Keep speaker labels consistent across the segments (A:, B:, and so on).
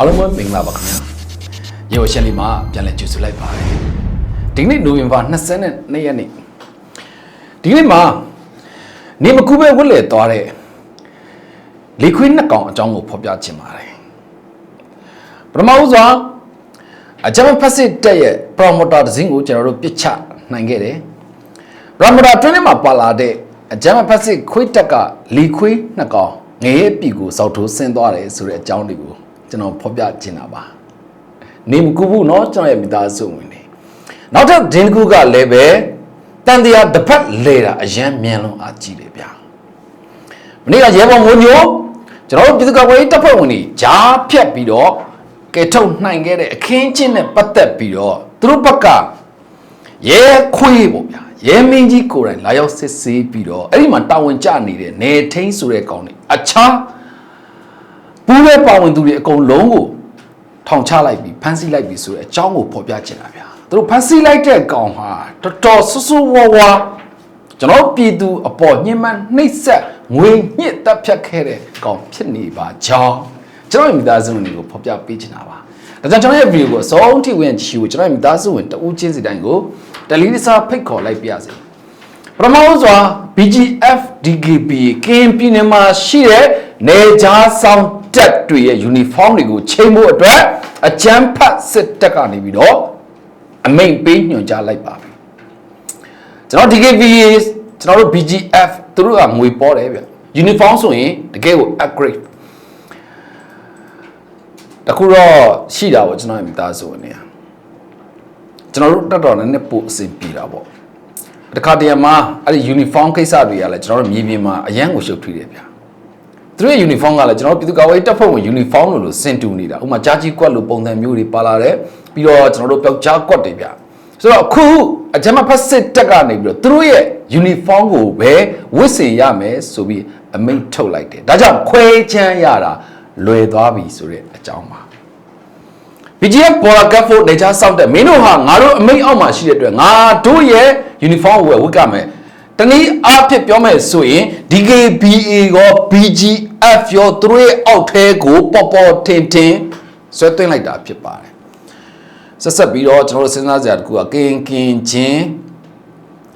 A: အားလုံးပဲမင်္ဂလာပါခင်ဗျာရေဝရှန်လီမှာပြန်လည်ကြိုဆိုလိုက်ပါတယ်ဒီနေ့နိုဝင်ဘာ22ရက်နေ့ဒီနေ့မှာနေမကူပဲဝက်လေသွားတဲ့လေခွေးနှစ်ကောင်အကြောင်းကိုဖော်ပြချင်ပါတယ်ပထမဦးစွာအဂျမဖက်စစ်တက်ရဲ့ promoter တစ်စင်းကိုကျွန်တော်တို့ပြစ်ချနိုင်ခဲ့တယ် promoter တွင်းထဲမှာပါလာတဲ့အဂျမဖက်စစ်ခွေးတက်ကလေခွေးနှစ်ကောင်ငရဲပြီကိုစောက်ထိုးဆင်းသွားတယ်ဆိုတဲ့အကြောင်းတွေကို ကျွန်တော်ဖော်ပြချင်တာပါနေမကူဘူးเนาะကျွန်တော်ရဲ့မိသားစုဝင်တွေနောက်ထပ်ဒင်းတစ်ခုကလည်းပဲတန်တရားတစ်ဖက်လေတာအရန်မြန်လုံးအားကြီးတယ်ဗျာမနေ့ကရဲဘော်ငိုညိုကျွန်တော်တို့ပြည်သူ့ကာကွယ်ရေးတပ်ဖွဲ့ဝင်တွေဂျားဖြတ်ပြီးတော့ကဲထုတ်နိုင်ခဲ့တဲ့အခင်းချင်းနဲ့ပတ်သက်ပြီးတော့သူတို့ဘက်ကရဲခွေးပေါ့ဗျာရဲမင်းကြီးကိုယ်တိုင်လာရောက်စစ်ဆေးပြီးတော့အဲ့ဒီမှာတာဝန်ကျနေတဲ့နေထိန်ဆိုတဲ့ကောင်တွေအခြား ပူးရဲပါဝင်သူတွေအကုန်လုံးကိုထောင်ချလိုက်ပြီးဖမ်းဆီးလိုက်ပြီးဆိုတဲ့အကြောင်းကိုဖော်ပြချင်တာဗျာသူတို့ဖမ်းဆီးလိုက်တဲ့ကောင်ဟာတော်တော်ဆူဆူဝါဝါကျွန်တော်ပြည်သူအပေါ်ညှဉ်းပန်းနှိပ်စက်ငွေညှစ်တပ်ဖြတ်ခဲ့တဲ့ကောင်ဖြစ်နေပါကြောင်းကျွန်တော်ရဲ့မိသားစုဝင်တွေကိုဖော်ပြပေးချင်တာပါဒါကြောင့်ကျွန်တော်ရဲ့ဗီဒီယိုကိုအဆုံးထိဝင်ကြည့်ဖို့ကျွန်တော်ရဲ့မိသားစုဝင်တဦးချင်းစီတိုင်းကိုတယ်လီစာဖိတ်ခေါ်လိုက်ပြရစေပထမဦးစွာ BGF DKB ကင်းပြည်နယ်မှာရှိတဲ့နေကြားဆောင် တက်တွေရဲ့ uniform တွေကိုချိန်ဖို့အတွက်အကြမ်းဖက်စစ်တပ်ကနေပြီးတော့အမိန့်ပေးညွှန်ကြားလိုက်ပါပြီကျွန်တော် DKB ကျွန်တော်တို့ BGF သူတို့ကငွေပေါ်တယ်ဗျ uniform ဆိုရင်တကယ်ကို upgrade တခုတော့ရှိတာပေါ့ကျွန်တော်ရဲ့မိသားစုဝင်နေကျွန်တော်တို့တက်တော်နဲ့ပို့အဆင်ပြေတာပေါ့တခါတရံမှာအဲ့ဒီ uniform ကိစ္စတွေကလည်းကျွန်တော်တို့မြေပြင်မှာအရန်ကိုရှုပ်ထွေးတယ်ဗျာ သူတို့ရဲ့ uniform ကလည်းကျွန်တော်တို့ပြည်သူ့ကာကွယ်ရေးတပ်ဖွဲ့ဝင် uniform လို့လို့စင်တူနေတာဥပမာကြားကြီးကွက်လို့ပုံစံမျိုးတွေပါလာတယ်ပြီးတော့ကျွန်တော်တို့ပျောက်ကြားကွက်တွေဗျာဆိုတော့အခုအကြမ်းဖက်စစ်တက်ကနေပြီးတော့သူတို့ရဲ့ uniform ကိုပဲဝတ်ဆင်ရမယ်ဆိုပြီးအမိန့်ထုတ်လိုက်တယ်ဒါကြောင့်ခွဲချမ်းရတာလွယ်သွားပြီဆိုတဲ့အကြောင်းပါ BGF ပေါ်လာကတ်ဖို့နေချာစောင့်တဲ့မင်းတို့ဟာငါတို့အမိတ်အောက်မှာရှိတဲ့အတွက်ငါတို့ရဲ့ uniform ကိုဝယ်ဝတ်ကမယ် တနည်းအားဖြင့်ပြောမယ်ဆိုရင် DKBA ရော BGF ရောသူတို့ရဲ့အောက်ထဲကိုပေါ်ပေါ်ထင်ထင်ဆွဲသွင်းလိုက်တာဖြစ်ပါတယ်ဆက်ဆက်ပြီးတော့ကျွန်တော်တို့စဉ်းစားစရာတစ်ခုကကင်ကင်ချင်း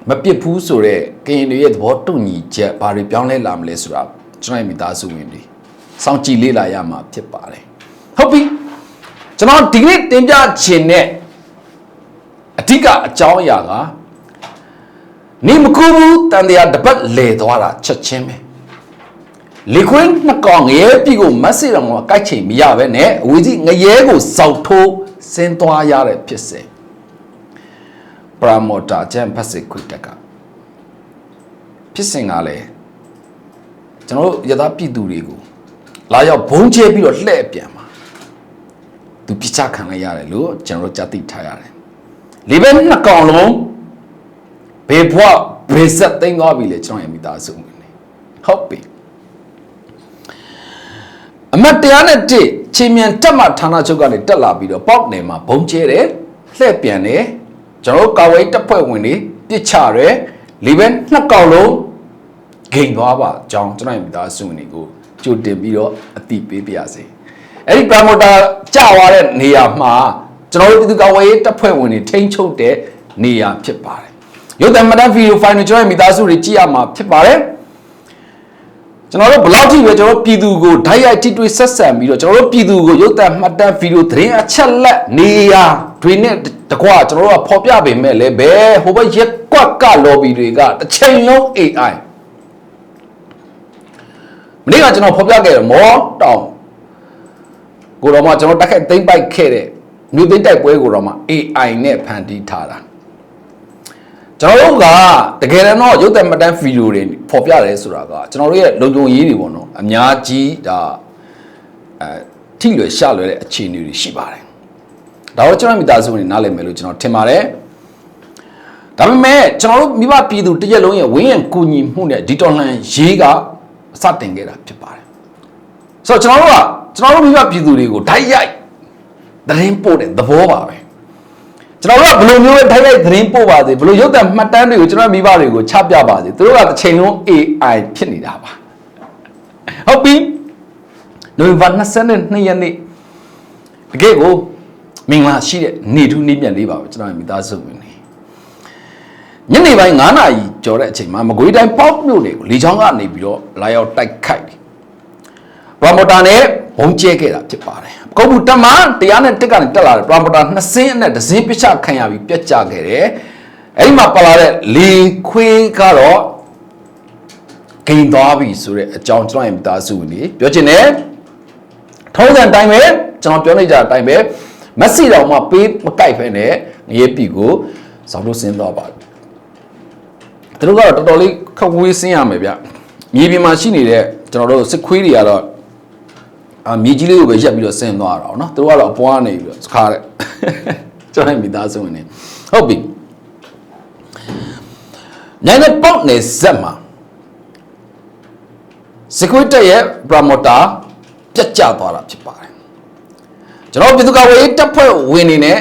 A: မပြစ်ဘူးဆိုတော့ကင်တွေရဲ့သဘောတူညီချက်ဘာတွေပြောင်းလဲလာမလဲဆိုတာကျွန်တော်ရဲ့မိသားစုဝင်တွေစောင့်ကြည့်လေ့လာရမှာဖြစ်ပါတယ်ဟုတ်ပြီကျွန်တော်ဒီနေ့တင်ပြခြင်းနဲ့အဓိကအကြောင်းအရာက နေမကူဘူးတန်တရားတပတ်လဲသွားတာချက်ချင်းပဲလေခွင်းနှစ်ကောင်ငရဲပြီကိုမက်ဆေတော်ကကိုက်ချိန်မရပဲနဲ့အဝေးကြီးငရဲကိုစောက်ထိုးဆင်းသွားရတဲ့ဖြစ်စေပရမောတာဂျန်ဖက်စစ်ခွေတက်ကဖြစ်စဉ်ကလည်းကျွန်တော်တို့ရသပြည်သူတွေကိုလာရောက်ဘုံချဲပြီးတော့လှဲ့ပြန်ပါသူပြစ်ချခံလိုက်ရတယ်လို့ကျွန်တော်တို့ကြားသိထားရတယ်။လေဘဲနှစ်ကောင်လုံး ဘေဘွားဘေဆက်သိမ်းသွားပြီလေကျွန်တော်ရဲ့မိသားစုဝင်နေ။ဟုတ်ပြီ။အမတ်တရားနဲ့တစ်ချင်းမြန်တက်မှဌာနချုပ်ကနေတက်လာပြီးတော့ပေါက်နယ်မှာဘုံကျဲတယ်လှည့်ပြန်တယ်ကျွန်တော်တို့ကာဝေးတပ်ဖွဲ့ဝင်တွေပြစ်ချတယ်လေဘဲနှစ်ကောင်လုံးဂိမ်သွားပါအကြောင်းကျွန်တော်ရဲ့မိသားစုဝင်တွေကိုကြိုတင်ပြီးတော့အတိပေးပါရစေ။အဲ့ဒီ promoter ကြာသွားတဲ့နေရာမှာကျွန်တော်တို့ပြည်သူ့ကာကွယ်ရေးတပ်ဖွဲ့ဝင်တွေထိန်းချုပ်တဲ့နေရာဖြစ်ပါတယ်။ ရုပ်သံမတန်ဗီဒီယိုဖိုင်တွေကျွန်တော်ရဲ့မိသားစုတွေကြည့်ရမှာဖြစ်ပါတယ်။ကျွန်တော်တို့ဘယ်လောက်ထိပဲကျွန်တော်တို့ပြည်သူကိုဓာတ်ရိုက်ထိတွေ့ဆက်ဆံပြီးတော့ကျွန်တော်တို့ပြည်သူကိုရုပ်သံမှတ်တမ်းဗီဒီယိုသတင်းအချက်လက်နေရာတွေနဲ့တကွာကျွန်တော်တို့ကဖော်ပြပေမဲ့လည်းဘယ်ဟိုဘက်ရက်ကွက်က lobby တွေကတစ်ချိန်လုံး AI မနေ့ကကျွန်တော်ဖော်ပြခဲ့တယ်မောတောင်ကိုတော့မှကျွန်တော်တက်ခိုက်သိမ့်ပိုက်ခဲ့တဲ့မြို့သိမ့်တိုက်ပွဲကိုတော့မှ AI နဲ့ဖန်တီးထားတာ ကျွန်တော်တို့ကတကယ်တော့ရုပ်သံမှတ်တမ်းဗီဒီယိုတွေပေါ်ပြတယ်ဆိုတာကကျွန်တော်တို့ရဲ့လုံခြုံရေးတွေပေါ့နော်အများကြီးဒါအဲထိလွယ်ရှလွယ်တဲ့အခြေအနေတွေရှိပါတယ်ဒါတော့ကျွန်တော်မိသားစုဝင်နားလည်မယ်လို့ကျွန်တော်ထင်ပါတယ်ဒါပေမဲ့ကျွန်တော်တို့မိဘပြည်သူတစ်ရက်လုံးရဲ့ဝင်းရံကူညီမှုနဲ့ဒီတော်လှန်ရေးကစတင်ခဲ့တာဖြစ်ပါတယ်ဆိုတော့ကျွန်တော်တို့ကကျွန်တော်တို့မိဘပြည်သူတွေကိုဓာတ်ရိုက်သတင်းပို့တဲ့သဘောပါပဲ ကျွန်တော်တို့ကဘယ်လိုမျိုးပဲဓာတ်ရိုက်သတင်းပို့ပါစေဘယ်လိုရုပ်သံမှတ်တမ်းတွေကိုကျွန်တော်မိဘတွေကိုချပြပါစေသူတို့ကတစ်ချိန်လုံး AI ဖြစ်နေတာပါဟုတ်ပြီနိုဝင်ဘာ22ရက်နေ့တကယ်ကိုမင်္ဂလာရှိတဲ့နေထူးနေမြတ်လေးပါပဲကျွန်တော်ရဲ့မိသားစုဝင်နေညနေပိုင်း9နာရီကျော်တဲ့အချိန်မှာမကွေးတိုင်းပေါက်မြို့နယ်ကိုလေချောင်းကနေပြီးတော့လာရောက်တိုက်ခိုက်တယ်ပရမိုတာနဲ့ဘုံကျဲခဲ့တာဖြစ်ပါတယ်။ ကောက်ဘူးတက်မှတရားနဲ့တက်ကနေတက်လာတယ်ပရမိုတာနှစ်စင်းအနဲ့တစ်စင်းပြချခံရပြီးပြက်ကျခဲ့တယ်။အဲဒီမှာပါလာတဲ့လေခွေးကတော့ဂိမ်သွားပြီဆိုတဲ့အကြောင်းကျွန်တော်ရဲ့မိသားစုဝင်တွေပြောချင်တယ်။ထုံးစံတိုင်းပဲကျွန်တော်ပြောနေကြတဲ့အတိုင်းပဲမက်ဆီတော်မှပေးမကိုက်ဖဲနဲ့ငရေပြီကိုစောင်းလို့ဆင်းသွားပါတယ်။သူတို့ကတော့တော်တော်လေးခက်ဝေးဆင်းရမယ်ဗျ။မြေပြင်မှာရှိနေတဲ့ကျွန်တော်တို့စစ်ခွေးတွေကတော့ အာမြေကြီးလေးကိုပဲရက်ပြီးတော့ဆင်းသွားတာပေါ့နော်သူတို့ကတော့အပွားနေပြီးတော့စခါတဲ့ကျောင်းနိုင်မိသားစုဝင်နေဟုတ်ပြီနိုင်တဲ့ပေါက်နေဇက်မှာစကွစ်တက်ရဲ့ပရမိုတာပြတ်ကျသွားတာဖြစ်ပါတယ်ကျွန်တော်ပြည်သူ့ကာကွယ်ရေးတပ်ဖွဲ့ဝင်နေနဲ့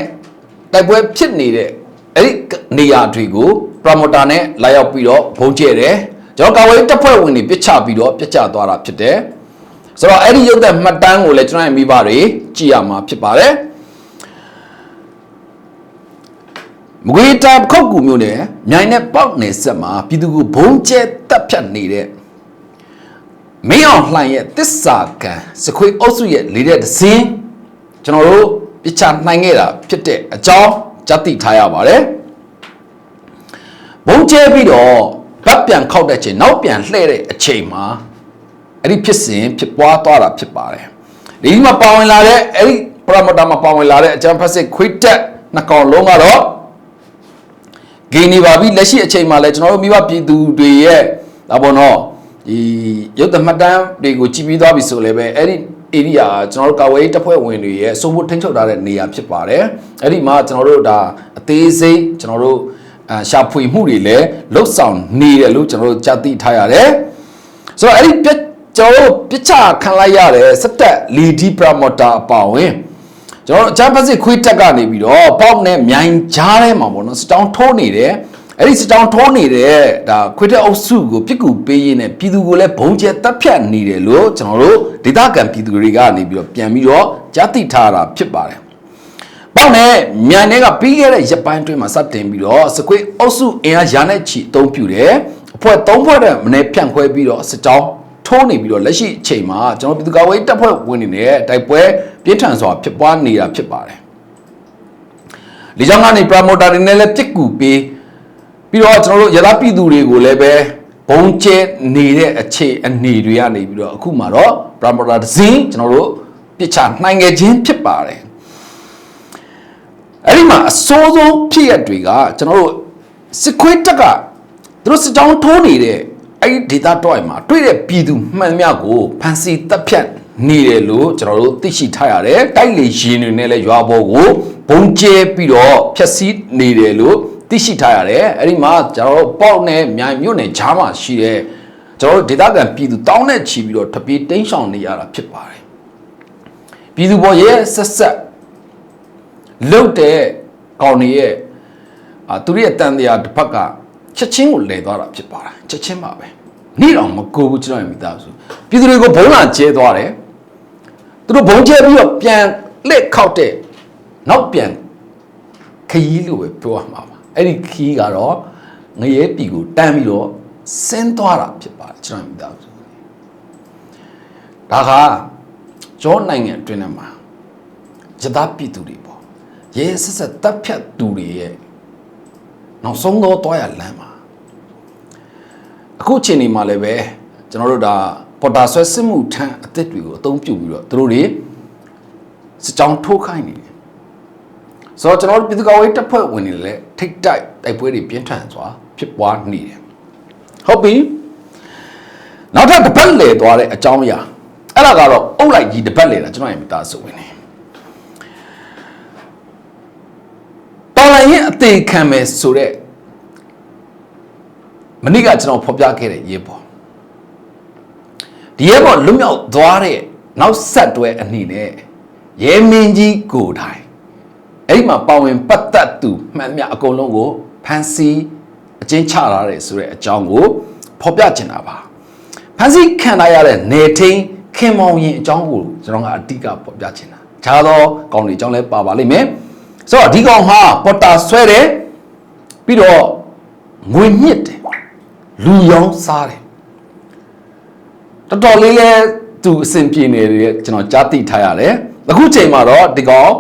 A: တိုက်ပွဲဖြစ်နေတဲ့အဲ့ဒီနေရာတွေကိုပရမိုတာနဲ့လာရောက်ပြီးတော့ဘုံကျဲတယ်ကျွန်တော်ကာဝေးတပ်ဖွဲ့ဝင်တွေပြစ်ချပြီးတော့ပြစ်ချသွားတာဖြစ်တယ် ဆိုတော့အဲ့ဒီရုပ်သက်မှတ်တမ်းကိုလည်းကျွန်တော်ရဲ့မိဘတွေကြည့်ရမှာဖြစ်ပါတယ်မကွေးတာခောက်ကူမျိုးနဲ့မြိုင်နဲ့ပေါက်နယ်ဆက်မှာပြည်သူကိုဘုံကျဲတပ်ဖြတ်နေတဲ့မင်းအောင်လှိုင်ရဲ့တစ္ဆာကံစခွေးအုပ်စုရဲ့လေတဲ့ဒဇင်းကျွန်တော်တို့ပြချနိုင်ခဲ့တာဖြစ်တဲ့အကြောင်းကြသိထားရပါတယ်ဘုံကျဲပြီးတော့ဗတ်ပြန်ခောက်တဲ့ချိန်နောက်ပြန်လှဲ့တဲ့အချိန်မှာ အဲ့ဒီဖြစ်စဉ်ဖြစ်ပွားသွားတာဖြစ်ပါတယ်ဒီမှာပါဝင်လာတဲ့အဲ့ဒီပရမတာမှာပါဝင်လာတဲ့အကျန်းဖက်စစ်ခွေးတက်နှစ်ကောင်လုံးကတော့ဂိမ်းနေပါပြီလက်ရှိအချိန်မှာလည်းကျွန်တော်တို့မိဘပြည်သူတွေရဲ့ဒါပေါ့နော်ဒီရုပ်သမှတ်တမ်းတွေကိုကြည့်ပြီးသွားပြီဆိုလည်းပဲအဲ့ဒီ area ကျွန်တော်တို့ကာဝေးတပ်ဖွဲ့ဝင်တွေရဲ့စိုးဖို့ထိန်းချုပ်ထားတဲ့နေရာဖြစ်ပါတယ်အဲ့ဒီမှာကျွန်တော်တို့ဒါအသေးစိတ်ကျွန်တော်တို့အာရှာဖွေမှုတွေလည်းလှုပ်ဆောင်နေတယ်လို့ကျွန်တော်တို့ကြားသိထားရတယ်ဆိုတော့အဲ့ဒီပြ က်ကျွန်တော်တို့ပြစ်ချခံလိုက်ရတယ်စက်တက်လီဒီပရမိုတာအပါဝင်ကျွန်တော်တို့အချမ်းဖက်စစ်ခွေးတက်ကနေပြီးတော့ပေါက်နဲ့မြိုင်ကြားထဲမှာပေါ့နော်စတောင်းထိုးနေတယ်အဲ့ဒီစတောင်းထိုးနေတဲ့ဒါခွေးတက်အုပ်စုကိုပြစ်ကူပေးရင်းနဲ့ပြည်သူကိုလည်းဘုံကျဲတပ်ဖြတ်နေတယ်လို့ကျွန်တော်တို့ဒေသခံပြည်သူတွေကနေပြီးတော့ပြန်ပြီးတော့ကြားသိထားတာဖြစ်ပါတယ်ပေါ့နဲ့မြန်တွေကပြီးခဲ့တဲ့ရက်ပိုင်းအတွင်းမှာစတင်ပြီးတော့စကွေးအုပ်စုအင်အားရာနဲ့ချီအသုံးပြုတယ်အဖွဲ့၃ဖွဲ့တဲ့မနေ့ဖြန့်ခွဲပြီးတော့စစ်တောင်း ထိုးနေပြီးတော့လက်ရှိအချိန်မှာကျွန်တော်ပြည်သူ့ကာကွယ်ရေးတပ်ဖွဲ့ဝင်နေတဲ့တိုက်ပွဲပြင်းထန်စွာဖြစ်ပွားနေတာဖြစ်ပါတယ်။လေကြောင်းကနေပရမိုတာတွေနဲ့လည်းပြစ်ကူပေးပြီးတော့ကျွန်တော်တို့ရသပြည်သူတွေကိုလည်းပဲဘုံကျဲနေတဲ့အခြေအနေတွေကနေပြီးတော့အခုမှတော့ပရမိုတာဇင်းကျွန်တော်တို့ပြစ်ချနိုင်ခဲ့ခြင်းဖြစ်ပါတယ်။အဲ့ဒီမှာအစိုးဆုံးဖြစ်ရတွေကကျွန်တော်တို့စစ်ခွေးတက်ကသူတို့စစ်ကြောင်းထိုးနေတဲ့ အဲ့ဒီဒေတာတော့မှာတွေ့တဲ့ပြည်သူမှန်မြကိုဖန်စီတပ်ဖြတ်နေတယ်လို့ကျွန်တော်တို့သိရှိထားရတယ်တိုက်လေရင်တွေနဲ့လည်းရွာပေါ်ကိုဘုံကျဲပြီးတော့ဖျက်ဆီးနေတယ်လို့သိရှိထားရတယ်အဲ့ဒီမှာကျွန်တော်တို့ပေါ့နဲ့မြိုင်မြို့နယ်ဂျားမှာရှိတဲ့ကျွန်တော်တို့ဒေတာကန်ပြည်သူတောင်းနဲ့ချီပြီးတော့ထပ်ပြီးတိန်းဆောင်နေရတာဖြစ်ပါတယ်ပြည်သူပေါ်ရဲ့ဆက်ဆက်လုတ်တဲ့ကောင်တွေရဲ့အာသူတို့ရဲ့တန်တရားတစ်ဖက်က ချက်ချင်းကိုလဲသွားတာဖြစ်ပါတယ်ချက်ချင်းပါပဲနေ့တော့မကိုဘူးကျွန်တော်ရဲ့မိသားစုပြည်သူတွေကိုဘုံလာကျဲသွားတယ်သူတို့ဘုံကျဲပြီးတော့ပြန်လက်ခောက်တဲ့နောက်ပြန်ခရီးလို့ပဲပြောရမှာပါအဲ့ဒီခရီးကတော့ငရဲပြည်ကိုတန်းပြီးတော့ဆင်းသွားတာဖြစ်ပါတယ်ကျွန်တော်ရဲ့မိသားစုဒါကကျောနိုင်ငံအတွင်းထဲမှာယသပြည်သူတွေပေါ့ရဲဆက်ဆက်တပ်ဖြတ်သူတွေရဲ့ နောက်ဆုံးတော့တွားရလမ်းမှာအခုချိန်ဒီမှာလည်းပဲကျွန်တော်တို့ဒါပေါ်တာဆွဲစစ်မှုထမ်းအသစ်တွေကိုအသုံးပြုပြီးတော့သူတို့တွေစစ်ကြောင်းထိုးခိုင်းနေတယ်ဆိုတော့ကျွန်တော်တို့ပြည်သူ့ကာကွယ်ရေးတပ်ဖွဲ့ဝင်တွေလည်းထိတ်တိုက်တိုက်ပွဲတွေပြင်းထန်စွာဖြစ်ပွားနေတယ်ဟုတ်ပြီနောက်ထပ်တပတ်လေသွားတဲ့အကြောင်းအရာအဲ့ဒါကတော့အုတ်လိုက်ကြီးတပတ်လေတာကျွန်တော်ရဲ့မိသားစုဝင်နေ တော်လိုင်းရင်အသေးခံမယ်ဆိုတော့မနေ့ကကျွန်တော်ဖော်ပြခဲ့တဲ့ရေးပေါ်ဒီရဲပေါ်လွတ်မြောက်သွားတဲ့နောက်ဆက်တွဲအနည်းနဲ့ရဲမင်းကြီးကိုတိုင်အဲ့ဒီမှာပါဝင်ပတ်သက်သူမှန်မြအကုန်လုံးကိုဖန်စီအကျဉ်းချလာတယ်ဆိုတဲ့အကြောင်းကိုဖော်ပြချင်တာပါဖန်စီခံရတဲ့နေထိန်ခင်မောင်ရင်အကြောင်းကိုကျွန်တော်ကအတိအကဖော်ပြချင်တာခြားသောကောင်တွေအကြောင်းလည်းပါပါလိမ့်မယ် ဆိုတော့ဒီကောင်ဟာပေါ်တာဆွဲတယ်ပြီးတော့ငွေညစ်တယ်လူရောင်းစားတယ်တော်တော်လေးလဲသူအဆင်ပြေနေတယ်ကျွန်တော်ကြားသိထားရတယ်အခုချိန်မှာတော့ဒီကောင်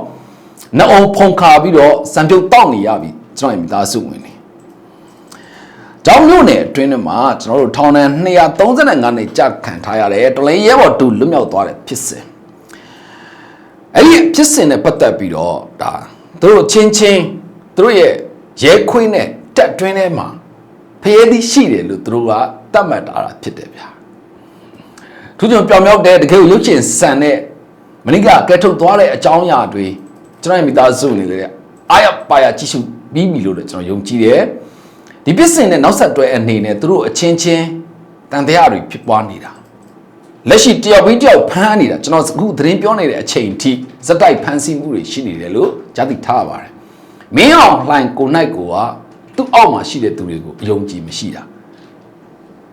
A: နှအုံဖုန်ခါပြီးတော့စံပြုတ်တောက်နေရပြီကျွန်တော်ရဲ့မိသားစုဝင်နေ။ကျောင်းမြို့နယ်အတွင်းထဲမှာကျွန်တော်တို့ထောင်ဒဏ်235နှစ်ကြာခံထားရတယ်။တလင်းရဲဘော်တူလွတ်မြောက်သွားတယ်ဖြစ်စဉ်။အဲ့ဒီဖြစ်စဉ်နဲ့ပတ်သက်ပြီးတော့ဒါ သူတို့ချင်းချင်းသူတို့ရဲ့ရဲခွေးနဲ့တက်တွင်းထဲမှာဖျဲသီးရှိတယ်လို့သူတို့ကတတ်မှတ်တာဖြစ်တယ်ဗျာ။သူတို့ပြောင်မြောက်တဲ့တကယ်ကိုရုပ်ရှင်ဆန်တဲ့မနိကကဲထုတ်သွားတဲ့အကြောင်းအရာတွေကျွန်တော်ရဲ့မိသားစုနေလေအာရပါရကြည့်ရှုပြီးပြီလို့လည်းကျွန်တော်ယုံကြည်တယ်ဒီပြစ်စင်နဲ့နောက်ဆက်တွဲအနေနဲ့သူတို့အချင်းချင်းတန်တရားတွေဖြစ်ပွားနေတာ လက်ရှိတယောက်ပြီးတယောက်ဖမ်းနေတာကျွန်တော်အခုသတင်းပြောနေတဲ့အချိန်ထိဇက်တိုက်ဖမ်းဆီးမှုတွေရှိနေတယ်လို့ကြားသိထားရပါတယ်မင်းအောင်လှိုင်ကိုနိုင်ကိုကသူ့အောက်မှာရှိတဲ့သူတွေကိုအယုံကြည်မရှိတာ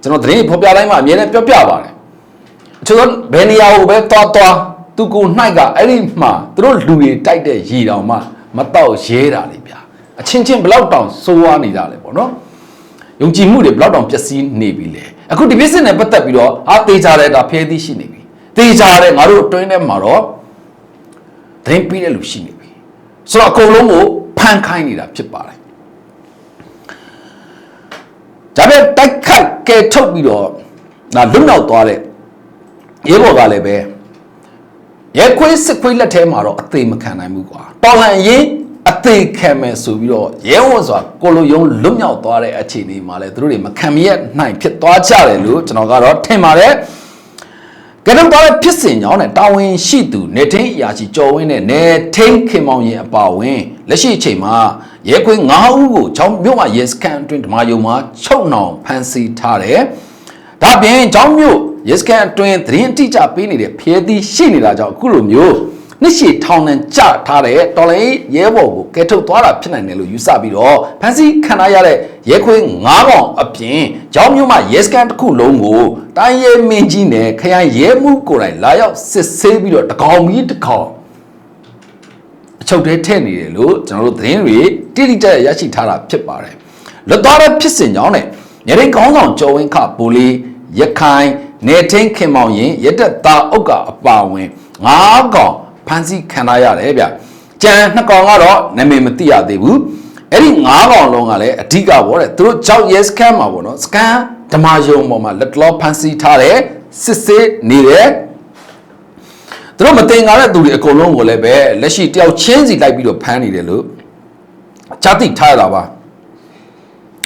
A: ကျွန်တော်သတင်းဖော်ပြတိုင်းမှာအမြဲတမ်းပြောပြပါတယ်အချို့ဘယ်နေရာကိုပဲတွားတွားသူကိုနှိုက်ကအဲ့ဒီမှာသူတို့လူတွေတိုက်တဲ့ရေတောင်မှမတော့ရဲတာလေဗျာအချင်းချင်းဘလောက်တောင်စိုးဝါးနေတာလေပေါ့နော်ယုံကြည်မှုတွေဘလောက်တောင်ပျက်စီးနေပြီလေ အခုဒီ business နဲ့ပတ်သက်ပြီးတော့အာတေချာတဲ့ဒါဖဲသီးရှိနေပြီတေချာတဲ့ငါတို့အတွင်းထဲမှာတော့သတင်းပြီးတဲ့လူရှိနေပြီဆိုတော့အကုန်လုံးကိုဖန်ခိုင်းနေတာဖြစ်ပါတယ်ဒါပေမဲ့တိုက်ခိုက်ကဲထုတ်ပြီးတော့ဒါလွတ်မြောက်သွားတဲ့ရဲဘော်ကလည်းပဲရဲခွေးစစ်ခွေးလက်ထဲမှာတော့အသေးမခံနိုင်ဘူးကွာတော်လန်ရင် အသေးခံမယ်ဆိုပြီးတော့ရဲဝံ့စွာကိုလိုယုံလွတ်မြောက်သွားတဲ့အခြေအနေမှာလည်းသူတို့တွေမခံမရက်နိုင်ဖြစ်သွားကြတယ်လို့ကျွန်တော်ကတော့ထင်ပါတယ်ကဲတော့တော့ဖြစ်စဉ်ကြောင့်နဲ့တာဝန်ရှိသူနေထင်းအရာရှိကြော်ဝင်းနဲ့နေထင်းခင်မောင်ရင်အပါဝင်လက်ရှိအချိန်မှာရဲခွေး9ဦးကိုချောင်းမြို့မှာရဲစခန်းအတွင်းဓမ္မယုံမှာချုပ်နှောင်ဖမ်းဆီးထားတယ်ဒါပြင်ချောင်းမြို့ရဲစခန်းအတွင်းသတင်းအတိအကျပေးနေတဲ့ဖျဲသီးရှိနေတာကြောင့်အခုလိုမျိုး နှစ်ရှည်ထောင်နှံကြထားတဲ့တော်လိုင်းရဲဘော်ကိုကဲထုတ်သွားတာဖြစ်နိုင်တယ်လို့ယူဆပြီးတော့ဖန်စီခံရရတဲ့ရဲခွေး၅ကောင်အပြင်ကျောင်းမြို့မှာရဲစခန်းတစ်ခုလုံးကိုတိုင်းရဲမင်းကြီးနဲ့ခရိုင်ရဲမှုကိုယ်တိုင်လာရောက်စစ်ဆေးပြီးတော့တကောင်ကြီးတကောင်အချုပ်ထဲထည့်နေတယ်လို့ကျွန်တော်တို့သတင်းတွေတိတိကျကျရရှိထားတာဖြစ်ပါတယ်လွတ်သွားတဲ့ဖြစ်စဉ်ကြောင့်ねညရင်ကောင်းဆောင်ကျော်ဝင်းခပိုလီရခိုင်နေထင်းခင်မောင်ရင်ရတက်သားအုတ်ကအပါဝင်၅ကောင် ဖမ်းဆီးခံရရတယ်ဗျကြံနှစ်ကောင်ကတော့နာမည်မသိရသေးဘူးအဲ့ဒီ၅ကောင်လုံးကလည်းအဓိကပေါ့တဲ့သူတို့ကြောက်ရဲစကန်မှာပေါ့နော်စကန်ဓမ္မယုံပေါ်မှာလက်လောဖမ်းဆီးထားတယ်စစ်ဆေးနေတယ်သူတို့မတင်ကားတဲ့သူတွေအကုန်လုံးကိုလည်းပဲလက်ရှိတယောက်ချင်းစီလိုက်ပြီးတော့ဖမ်းနေတယ်လို့ကြားသိထားရတာပါ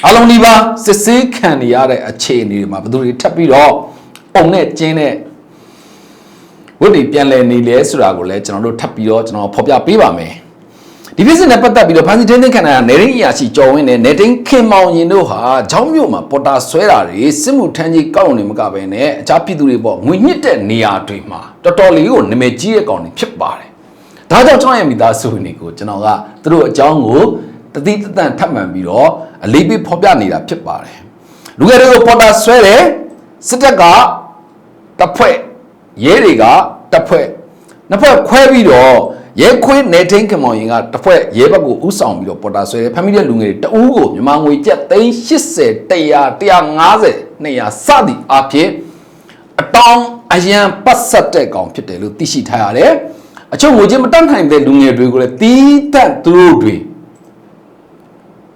A: အလုံးဒီပါစစ်ဆေးခံနေရတဲ့အခြေအနေတွေမှာဘယ်သူတွေထပ်ပြီးတော့ပုံနဲ့ကျင်းတဲ့ ဝတ်တွေပြန်လည်နေလဲဆိုတာကိုလည်းကျွန်တော်တို့ထပ်ပြီးတော့ကျွန်တော်ဖော်ပြပေးပါမယ်ဒီပြစ်စစ်နဲ့ပတ်သက်ပြီးတော့ဖန်စီတင်းတင်းခံရနေရင်းအရာရှိကြော်ဝင်းနဲ့နေတင်းခင်မောင်ရင်တို့ဟာเจ้าမြို့မှာပေါ်တာဆွဲတာတွေစစ်မှုထမ်းကြီးကောက်နေမကပဲနဲ့အခြားပြည်သူတွေပေါ့ငွေညစ်တဲ့နေရာတွေမှာတော်တော်လေးကိုနာမည်ကြီးတဲ့ကောင်တွေဖြစ်ပါတယ်ဒါကြောင့်ကျွန်တော်ရဲ့မိသားစုဝင်တွေကိုကျွန်တော်ကသူတို့အကြောင်းကိုတတိတတန်ထပ်မှန်ပြီးတော့အလေးပေးဖော်ပြနေတာဖြစ်ပါတယ်လူငယ်တွေကိုပေါ်တာဆွဲတယ်စစ်တပ်ကတပ်ဖွဲ့ရဲတွေက တပ်ဖွဲ့နှစ်ဖွဲ့ခွဲပြီးတော့ရဲခွေးနေထင်းကမောင်ရင်ကတစ်ဖွဲ့ရဲဘက်ကိုဥဆောင်ပြီးတော့ပေါ်တာဆွဲတယ်ဖမ်းမိတဲ့လူငယ်တွေတအူးကိုမြန်မာငွေကျပ်380 100 150 200စသည်အဖြစ်အတောင်အရန်ပတ်ဆက်တဲ့ကောင်ဖြစ်တယ်လို့သိရှိထားရတယ်အချို့ငွေချင်းမတတ်နိုင်တဲ့လူငယ်တွေကိုလည်းတီးတက်သူတို့တွေ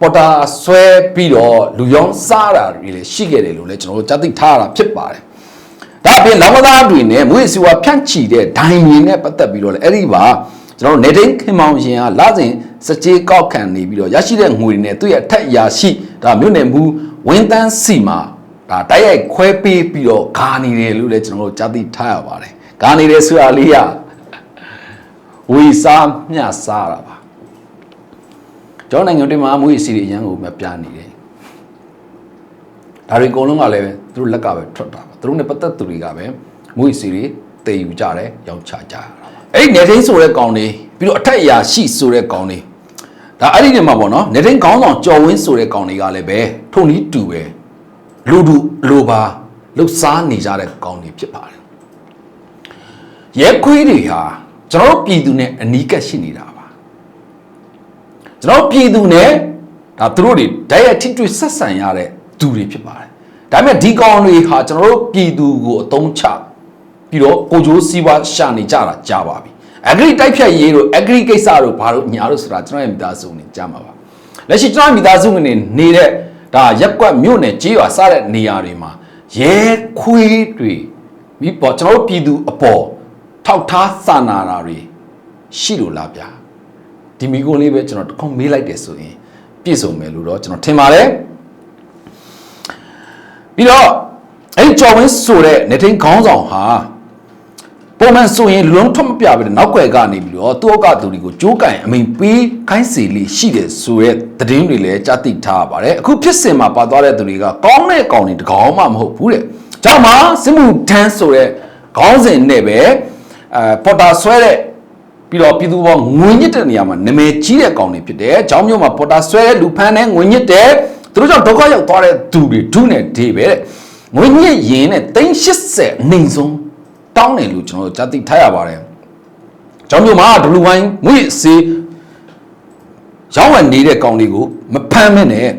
A: ပေါ်တာဆွဲပြီးတော့လူရောင်းစားတာတွေလည်းရှိခဲ့တယ်လို့လည်းကျွန်တော်တို့ကြားသိထားရတာဖြစ်ပါတယ် ဒါအပြင်လောင်မသားတွေနဲ့မွေးစီဝါဖြန့်ချီတဲ့ဒိုင်တွေနဲ့ပတ်သက်ပြီးတော့လည်းအဲ့ဒီပါကျွန်တော်တို့နေတိုင်းခင်မောင်ရှင်ကလာစဉ်စကြေးကောက်ခံနေပြီးတော့ရရှိတဲ့ငွေတွေနဲ့သူ့ရဲ့အထက်ရာရှိဒါမြို့နယ်မူဝင်းတန်းစီမှာဒါတိုက်ရိုက်ခွဲပေးပြီးတော့ဂါနေတယ်လို့လည်းကျွန်တော်တို့ကြားသိထားရပါတယ်ဂါနေတယ်ဆိုတာလေးကဝီစားမျှစားတာပါကျွန်တော်နိုင်ငံတွင်းမှာမွေးစီတွေအရန်ကိုမပြနေတယ်ဒါတွေအကုန်လုံးကလည်းသူတို့လက်ကပဲထွက်တာပါ သူတို့ ਨੇ ပတ်သက်သူတွေကပဲမွေးစီတွေတည်ယူကြတယ်ရောင်းချကြတာပါအဲ့ဒီနေတိုင်းဆိုတဲ့ကောင်တွေပြီးတော့အထက်အရာရှိဆိုတဲ့ကောင်တွေဒါအဲ့ဒီနေမှာပေါ့နော်နေတိုင်းခေါင်းဆောင်ကြော်ဝင်းဆိုတဲ့ကောင်တွေကလည်းပဲထုံနီးတူပဲလူတူလိုပါလှုပ်ရှားနေကြတဲ့ကောင်တွေဖြစ်ပါတယ်ရဲခွေးတွေဟာကျွန်တော်တို့ပြည်သူနဲ့အနီးကပ်ရှိနေတာပါကျွန်တော်တို့ပြည်သူနဲ့ဒါသူတို့တွေဓာတ်ရိုက်ထိတွေ့ဆက်ဆံရတဲ့သူတွေဖြစ်ပါတယ် ဒါပေမဲ့ဒီကောင်တွေဟာကျွန်တော်တို့ပြည်သူကိုအသုံးချပြီးတော့ကိုကြိုးစည်းဝါးရှာနေကြတာကြားပါပြီအဂရိတိုက်ဖြတ်ရေးတို့အဂရိကိစ္စတို့ဘာလို့ညာတို့ဆိုတာကျွန်တော်ရဲ့မိသားစုနေကြားမှာပါလက်ရှိကျွန်တော်ရဲ့မိသားစုနေနေတဲ့ဒါရက်ကွက်မြို့နယ်ကြေးရွာစတဲ့နေရာတွေမှာရဲခွေးတွေမိပေါ်ကျွန်တော်တို့ပြည်သူအပေါ်ထောက်ထားစာနာတာတွေရှိလို့လားဗျာဒီမိကုန်းလေးပဲကျွန်တော်တခုံးမေးလိုက်တယ်ဆိုရင်ပြည့်စုံမယ်လို့တော့ကျွန်တော်ထင်ပါတယ် ပြီးတော့အဲ့ဒီကျော်ဝင်းဆိုတဲ့နေထိန်ခေါင်းဆောင်ဟာပုံမှန်ဆိုရင်လူလုံးထွက်မပြပဲနောက်ွယ်ကနေပြီးတော့သူ့အောက်ကသူတွေကိုကြိုးကင်အမိန်ပေးခိုင်းစီလေးရှိတယ်ဆိုရဲသတင်းတွေလည်းကြားသိထားရပါတယ်အခုဖြစ်စဉ်မှာပါသွားတဲ့သူတွေကကောင်းတဲ့ကောင်တွေတကောင်မှမဟုတ်ဘူးတဲ့ကြောင့်မှစစ်မှုထမ်းဆိုတဲ့ခေါင်းစဉ်နဲ့ပဲအဲပေါ်တာဆွဲတဲ့ပြီးတော့ပြည်သူဘောငွေညစ်တဲ့နေရာမှာနာမည်ကြီးတဲ့ကောင်တွေဖြစ်တယ်။ကျောင်းမျိုးမှာပေါ်တာဆွဲတဲ့လူဖမ်းတဲ့ငွေညစ်တဲ့ သူတို့ကြောင့်ဒုက္ခရောက်သွားတဲ့သူတွေဒုနဲ့ဒေးပဲတဲ့။ငွေညစ်ရင်နဲ့380အနှိမ်ဆုံးတောင်းတယ်လို့ကျွန်တော်တို့ကြားသိထားရပါတယ်။ကျောင်းမျိုးမှာ W1 ငွေစေးရောင်းဝယ်နေတဲ့ကောင်တွေကိုမဖမ်းမဲနဲ့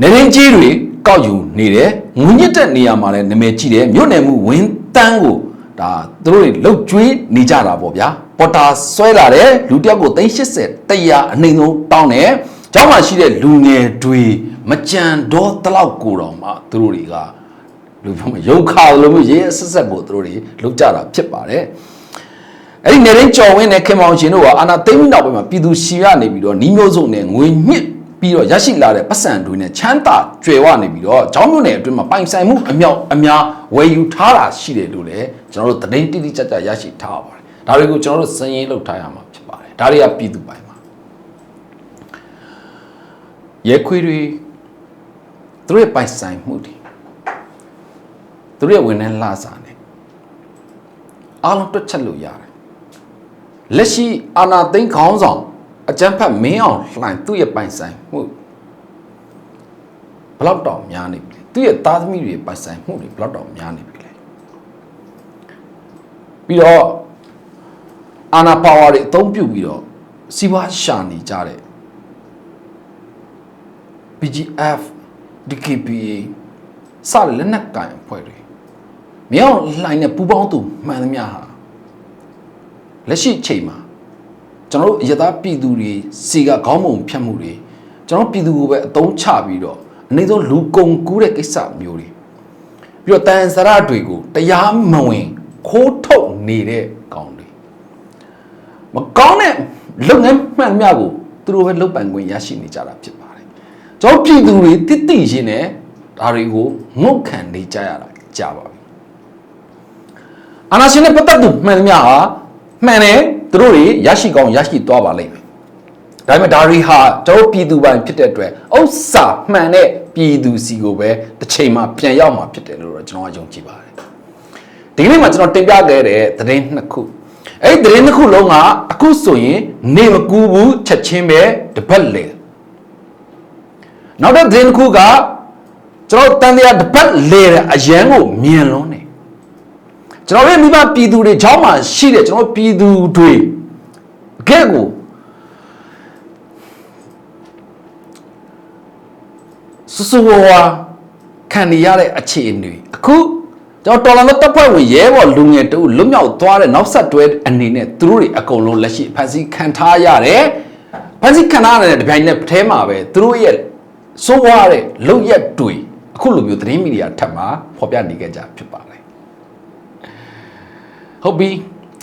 A: နေရင်ကြီးတွေကောက်ယူနေတယ်ငွေညစ်တဲ့နေရာမှာလည်းနာမည်ကြီးတယ်မြို့နယ်မှုဝင်းတန်းကိုဒါသူတို့တွေလှုပ်ကြွေးနေကြတာပေါ့ဗျာပေါ်တာဆွဲလာတယ်လူတစ်ယောက်ကို380တရားအနှိမ်ဆုံးတောင်းတယ် ကျောင်းမှာရှိတဲ့လူငယ်တွေမကြံတော့တလောက်ကိုတော်မှသူတို့တွေကလူပြောမှာရုပ်ခါလို့မျိုးရေးဆက်ဆက်ဖို့သူတို့တွေလုပ်ကြတာဖြစ်ပါတယ်အဲ့ဒီနေရင်ကျော်ဝင်းနဲ့ခင်မောင်ရှင်တို့ကအာနာသိမ့်ပြီးနောက်ပိုင်းမှာပြည်သူရှီရနေပြီးတော့နှီးမျိုးစုံနဲ့ငွေညှစ်ပြီးတော့ရရှိလာတဲ့ပတ်စံတွေနဲ့ချမ်းသာကြွယ်ဝနေပြီးတော့ကျောင်းမြို့နယ်အတွင်းမှာပိုင်ဆိုင်မှုအမြောက်အများဝယ်ယူထားတာရှိတယ်လို့လည်းကျွန်တော်တို့သတင်းတိတိကျကျရရှိထားပါတယ်ဒါတွေကိုကျွန်တော်တို့စင်ရင်လုပ်ထားရမှာဖြစ်ပါတယ်ဒါတွေကပြည်သူပိုင် ရဲခွေတွေသူတို့ရဲ့ပိုင်ဆိုင်မှုတွေသူတို့ရဲ့ဝန်ထမ်းလာစာနဲ့အားလုံးတွက်ချက်လို့ရတယ်လက်ရှိအာနာသိန်းခေါင်းဆောင်အကြမ်းဖက်မင်းအောင်လှိုင်သူ့ရဲ့ပိုင်ဆိုင်မှုဘလောက်တောင်များနေပြီလဲသူ့ရဲ့သားသမီးတွေပိုင်ဆိုင်မှုတွေဘလောက်တောင်များနေပြီလဲပြီးတော့အာနာပါဝါတွေအသုံးပြုပြီးတော့စီးပွားရှာနေကြတဲ့ BGF DKPA စတဲ့လက်နက်ကိုင်အဖွဲ့တွေမြောက်လှိုင်းနဲ့ပူပေါင်းသူမှန်သမျှဟာလက်ရှိချိန်မှာကျွန်တော်တို့ရသားပြည်သူတွေစီကခေါင်းမုံဖြတ်မှုတွေကျွန်တော်ပြည်သူကိုပဲအသုံးချပြီးတော့အနေဆုံးလူကုန်ကူးတဲ့ကိစ္စမျိုးတွေပြီးတော့တန်စရတွေကိုတရားမဝင်ခိုးထုတ်နေတဲ့ကောင်တွေမကောင်းတဲ့လုပ်ငန်းမှန်သမျှကိုသူတို့ပဲလုပ်ပိုင်ခွင့်ရရှိနေကြတာဖြစ်ပါတယ် ကျွန်တော်ပြည်သူတွေတိတိရှင်းနဲ့ဒါတွေကိုငုတ်ခံနေကြရတာကြာပါပြီအာနာရှင်နဲ့ပတ်သက်သူမှန်သမျှဟာမှန်တယ်သူတို့တွေရရှိကောင်းရရှိသွားပါလိမ့်မယ်ဒါပေမဲ့ဒါတွေဟာကျွန်တော်ပြည်သူပိုင်းဖြစ်တဲ့အတွက်ဥစ္စာမှန်တဲ့ပြည်သူစီကိုပဲတစ်ချိန်မှာပြန်ရောက်မှာဖြစ်တယ်လို့တော့ကျွန်တော်ကယုံကြည်ပါတယ်ဒီကနေ့မှာကျွန်တော်တင်ပြခဲ့တဲ့သတင်းနှစ်ခုအဲ့ဒီသတင်းနှစ်ခုလုံးကအခုဆိုရင်နေမကူဘူးချက်ချင်းပဲတပတ်လေ နောက်တဲ့သတင်းတစ်ခုကကျွန်တော်တန်တရားတစ်ပတ်လေတဲ့အရန်ကိုမြင်လွန်းတယ်ကျွန်တော်ရဲ့မိဘပြည်သူတွေကြောင်းမှာရှိတဲ့ကျွန်တော်ပြည်သူတွေကဲကိုဆူဆူဝါခံနေရတဲ့အခြေအနေအခုကျွန်တော်တော်လန်တပ်ဖွဲ့ဝင်ရဲဘော်လူငယ်တို့လွတ်မြောက်သွားတဲ့နောက်ဆက်တွဲအနေနဲ့သူတို့တွေအကုန်လုံးလက်ရှိဖန်စီခံထားရတယ်ဖန်စီခံထားရတဲ့တပြိုင်နက်ထဲမှာပဲသူတို့ရဲ့ စိုးဝါတဲ့လုံရက်တွေအခုလိုမျိုးသတင်းမီဒီယာထပ်မှာဖော်ပြနေကြကြဖြစ်ပါတယ်ဟုတ်ပြီ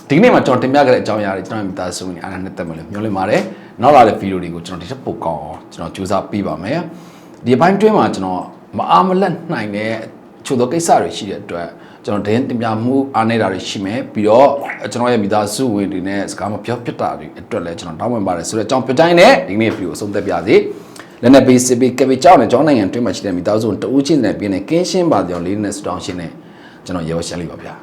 A: ဒီနေ့မှာကျွန်တော်တင်ပြခဲ့တဲ့အကြောင်းအရာတွေကျွန်တော်မိသားစုဝင်အားနဲ့တက်မယ်လို့မျှော်လင့်ပါတယ်နောက်လာတဲ့ဗီဒီယိုတွေကိုကျွန်တော်ဒီထက်ပိုကောင်းအောင်ကျွန်တော်ကြိုးစားပေးပါမယ်ဒီဘိုင်းတွင်းမှာကျွန်တော်မအားမလက်နိုင်တဲ့ချို့သောကိစ္စတွေရှိတဲ့အတွက်ကျွန်တော်တင်းတင်ပြမှုအားနေတာတွေရှိမယ်ပြီးတော့ကျွန်တော်ရဲ့မိသားစုဝင်တွေနဲ့စကားမပြောဖြစ်တာတွေအတွက်လည်းကျွန်တော်တောင်းပန်ပါတယ်ဆိုတော့အကြောင်းပြတိုင်းနဲ့ဒီနေ့ဗီဒီယိုအဆုံးသတ်ပြစေ လက်နဲ့ပေးစစ်ပေးကပေကြောင်းနဲ့ကျောင်းနိုင်ငံတွင်းမှာရှိတဲ့မိသားစုတဦးချင်းနဲ့ပြင်းနေကင်းရှင်းပါကြောင်းလေးနဲ့စတောင်းရှင်းနဲ့ကျွန်တော်ရေဝရှင်းလိုက်ပါဗျာ